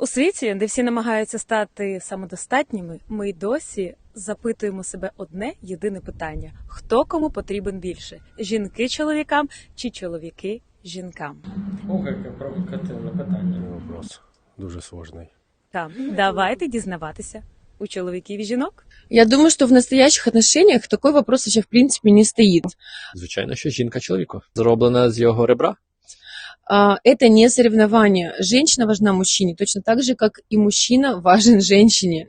У світі, де всі намагаються стати самодостатніми, ми й досі запитуємо себе одне єдине питання: хто кому потрібен більше: жінки чоловікам чи чоловіки жінкам? Яке провокативне питання. Вопрос дуже сложний. Там давайте дізнаватися у чоловіків і жінок. Я думаю, что в настоящих отношениях такой вопрос вообще в принципе не стоит. Звичайно, що жінка чоловіку зроблена з його ребра. Это не соревнование. Женщина важна мужчине точно так же, как и мужчина важен женщине.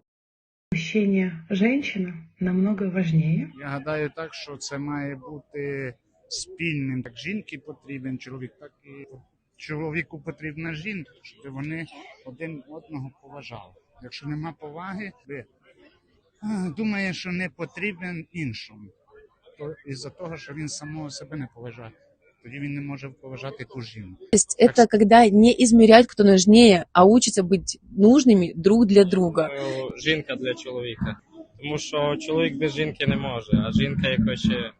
Мужчине женщина намного важнее. Я гадаю так, що це має бути спільним. Як жінки потрібен чоловік, так і чоловіку потрібна жінка, щоб вони один одного поважали. Якщо нема поваги, ви думає, що не потрібен іншому. То із-за того, що він самого себе не поважає, тоді він не може поважати ту жінку. То есть это когда не измерять, кто нужнее, а учатся быть нужными друг для друга. Думаю, Жінка для чоловіка. Тому що чоловік без жінки не може, а жінка якось ще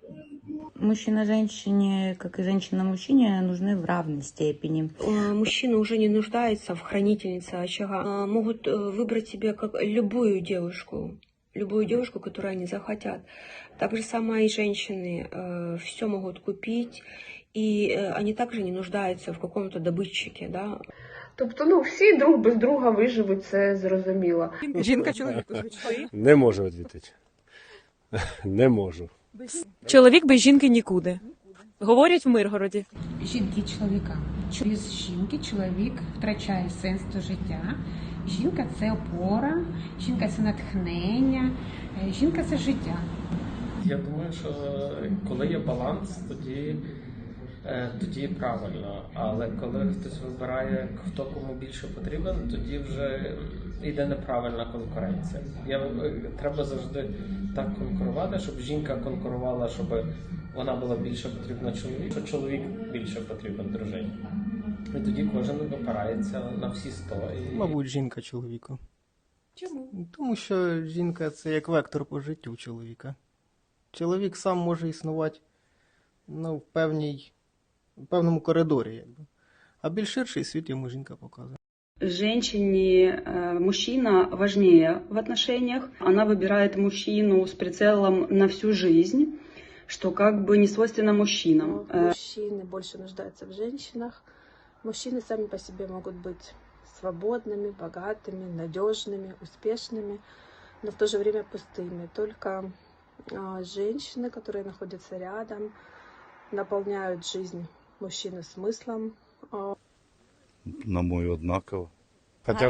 Мужчина женщине, как и женщина мужчине, нужны в равной степени. Э, Мужчина уже не нуждается в хранительнице очага. А, Могут э, выбрать себе как любую девушку, любую девушку, которую они захотят. Так же самое и женщины все могут купить, и э, они также не нуждаются в каком-то добытчике, да, Тобто, ну всі друг без друга виживуть, це зрозуміло. Жінка чоловіку звичайно. Не можу відповідати. Не можу. Чоловік без жінки нікуди. Говорять в Миргороді. жінки і чоловіка. Без жінки чоловік втрачає сенс до життя. Жінка це опора, жінка це натхнення, е, жінка це життя. Я думаю, що коли є баланс, тоді, е, тоді правильно. Але коли хтось вибирає, хто кому більше потрібен, тоді вже йде неправильна конкуренція. Я, е, треба завжди так конкурувати, щоб жінка конкурувала, щоб вона була більше потрібна чоловіку, чоловік більше потрібен дружині. І тоді кожен випирається на всі сто. І... Мабуть, жінка чоловіку. Чому? Тому що жінка це як вектор по життю чоловіка. Чоловік сам може існувати ну, в, певній, в певному коридорі, якби. а більш ширший світ йому жінка показує. Женщине э, мужчина важнее в отношениях. Она выбирает мужчину с прицелом на всю жизнь, что как бы не свойственно мужчинам. Э, Мужчины больше нуждаются в женщинах. Мужчины сами по себе могут быть свободными, богатыми, надежными, успешными, но в то же время пустыми. Только а, женщины, которые находятся рядом, наполняют жизнь мужчины смыслом, На мою однаково. Хоча